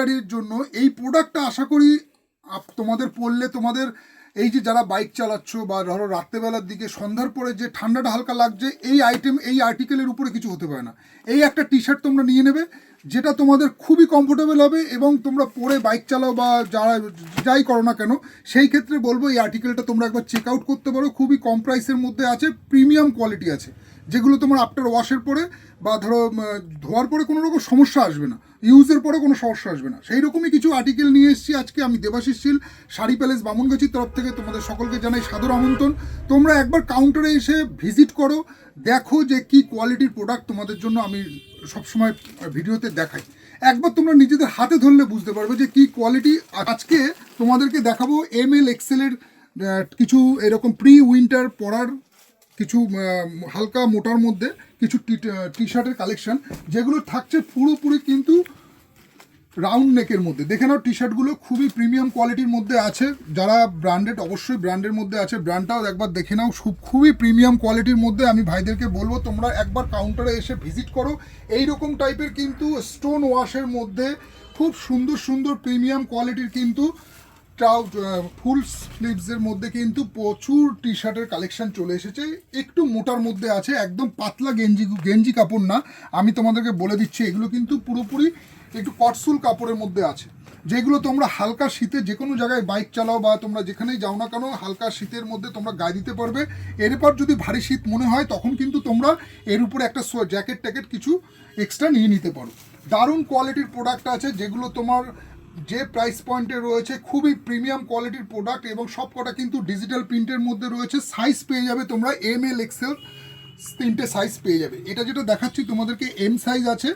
উইন্টারের জন্য এই প্রোডাক্টটা আশা করি তোমাদের পড়লে তোমাদের এই যে যারা বাইক চালাচ্ছ বা ধরো রাত্রেবেলার দিকে সন্ধ্যার পরে যে ঠান্ডাটা হালকা লাগছে, এই আইটেম এই আর্টিকেলের উপরে কিছু হতে পারে না। এই একটা টি শার্ট তোমরা নিয়ে নেবে যেটা তোমাদের খুবই কমফোর্টেবল হবে এবং তোমরা পরে বাইক চালাও বা যারা যাই করো না কেন, সেই ক্ষেত্রে বলব এই আর্টিকেলটা তোমরা একবার চেক আউট করতে পারো। খুবই কম প্রাইসের মধ্যে আছে প্রিমিয়াম কোয়ালিটি আছে। যেগুলো তোমার আফটার ওয়াশের পরে বা ধরো ধোয়ার পরে কোনো রকম সমস্যা আসবে না। ইউজের পরে কোনো সমস্যা আসবে না। সেই রকমই কিছু আর্টিকেল নিয়ে এসেছি আজকে আমি দেবাশিস শীল, শাড়ি প্যালেস বামনগাছির তরফ থেকে তোমাদের সকলকে জানাই সাদর আমন্ত্রণ। তোমরা একবার কাউন্টারে এসে ভিজিট করো, দেখো যে কি কোয়ালিটির প্রোডাক্ট তোমাদের জন্য আমি সবসময় ভিডিওতে দেখাই। একবার তোমরা নিজেদের হাতে ধরলে বুঝতে পারবে যে কি কোয়ালিটি আজকে তোমাদেরকে দেখাবো এম এল এক্সেলের কিছু এরকম প্রি উইন্টার পরার কিছু হালকা মোটার মধ্যে কিছু টি শার্টের কালেকশান যেগুলো থাকছে পুরোপুরি কিন্তু রাউন্ড নেকের মধ্যে। দেখে নাও টি শার্টগুলো খুবই প্রিমিয়াম কোয়ালিটির মধ্যে আছে। যারা ব্র্যান্ডেড অবশ্যই ব্র্যান্ডের মধ্যে আছে। ব্র্যান্ডটাও একবার দেখে নাও খুব- খুবই প্রিমিয়াম কোয়ালিটির মধ্যে আমি ভাইদেরকে বলব, তোমরা একবার কাউন্টারে এসে ভিজিট করো। এই রকম টাইপের কিন্তু স্টোন ওয়াশের মধ্যে খুব সুন্দর সুন্দর প্রিমিয়াম কোয়ালিটির কিন্তু ট্রাউ ফুল স্লিভসের মধ্যে কিন্তু প্রচুর টি শার্টের কালেকশন চলে এসেছে। একটু মোটার মধ্যে আছে, একদম পাতলা গেঞ্জি গেঞ্জি কাপড় না। আমি তোমাদেরকে বলে দিচ্ছি, এগুলো কিন্তু পুরোপুরি একটু কটসুল কাপড়ের মধ্যে আছে। যেগুলো তোমরা হালকা শীতে যে কোনো জায়গায় বাইক চালাও বা তোমরা যেখানেই যাও না কেন, হালকা শীতের মধ্যে তোমরা গায়ে দিতে পারবে। এরপর যদি ভারী শীত মনে হয়, তখন কিন্তু তোমরা এর উপরে একটা জ্যাকেট ট্যাকেট কিছু এক্সট্রা নিয়ে নিতে পারো। দারুণ কোয়ালিটির প্রোডাক্ট আছে, যেগুলো তোমার যে প্রাইস পয়েন্টে রয়েছে, খুবই প্রিমিয়াম কোয়ালিটির প্রোডাক্ট এবং সব কটা কিন্তু ডিজিটাল প্রিন্টের মধ্যে রয়েছে। সাইজ পেয়ে যাবে তোমরা এম এল এক্সেল তিনটে সাইজ পেয়ে যাবে। এটা যেটা দেখাচ্ছি, তোমাদেরকে এম সাইজ আছে,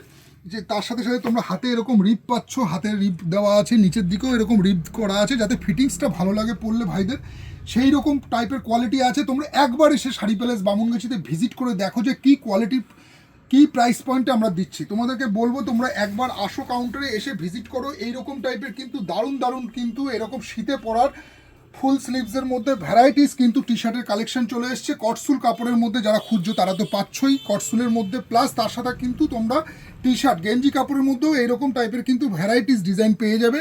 যে তার সাথে সাথে তোমরা হাতে এরকম রিপ পাচ্ছ, হাতে রিপ দেওয়া আছে, নিচের দিকেও এরকম রিপ করা আছে, যাতে ফিটিংসটা ভালো লাগে পরলে ভাইদের। সেই রকম টাইপের কোয়ালিটি আছে। তোমরা একবার এসে শাড়ি প্যালেস বামুনগাছিতে ভিজিট করে দেখো যে কী কোয়ালিটির কি প্রাইস পয়েন্টে আমরা দিচ্ছি? তোমাদেরকে বলব, তোমরা একবার আসো কাউন্টারে এসে ভিজিট করো। এইরকম টাইপের কিন্তু দারুণ দারুণ কিন্তু এরকম শীতে পড়ার ফুল স্লিভসের মধ্যে ভ্যারাইটিস কিন্তু টি শার্টের কালেকশন চলে এসছে। কটসুল কাপড়ের মধ্যে যারা খুঁজছো, তারা তো পাচ্ছই। কটসুলের মধ্যে প্লাস তার সাথে কিন্তু তোমরা টি শার্ট গেঞ্জি কাপড়ের মধ্যেও এইরকম টাইপের কিন্তু ভ্যারাইটিস ডিজাইন পেয়ে যাবে।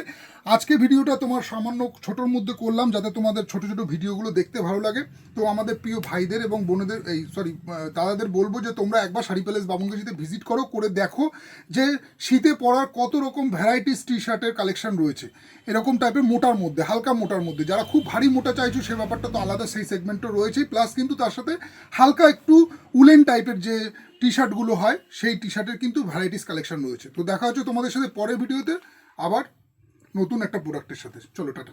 আজকে ভিডিওটা তোমার সামান্য ছোটোর মধ্যে করলাম যাতে তোমাদের ছোট ছোট ভিডিওগুলো দেখতে ভালো লাগে। তো আমাদের প্রিয় ভাইদের এবং বোনেদের, এই সরি দাদাদের বলব যে তোমরা একবার শাড়ি প্যালেস বাবুঙ্গাজিতে ভিজিট করো, করে দেখো যে শীতে পরার কত রকম ভ্যারাইটিস টি শার্টের কালেকশন রয়েছে। এরকম টাইপের মোটার মধ্যে, হালকা মোটার মধ্যে। যারা খুব ভারী মোটা চাইছো, সে ব্যাপারটা তো আলাদা, সেই সেগমেন্টও রয়েছে প্লাস কিন্তু তার সাথে হালকা একটু উলেন টাইপের যে টি শার্টগুলো হয়, সেই টি শার্টের কিন্তু ভ্যারাইটিস কালেকশন রয়েছে। তো দেখা হচ্ছে তোমাদের সাথে পরের ভিডিওতে আবার নতুন একটা প্রোডাক্টের সাথে। চলো, টাটা।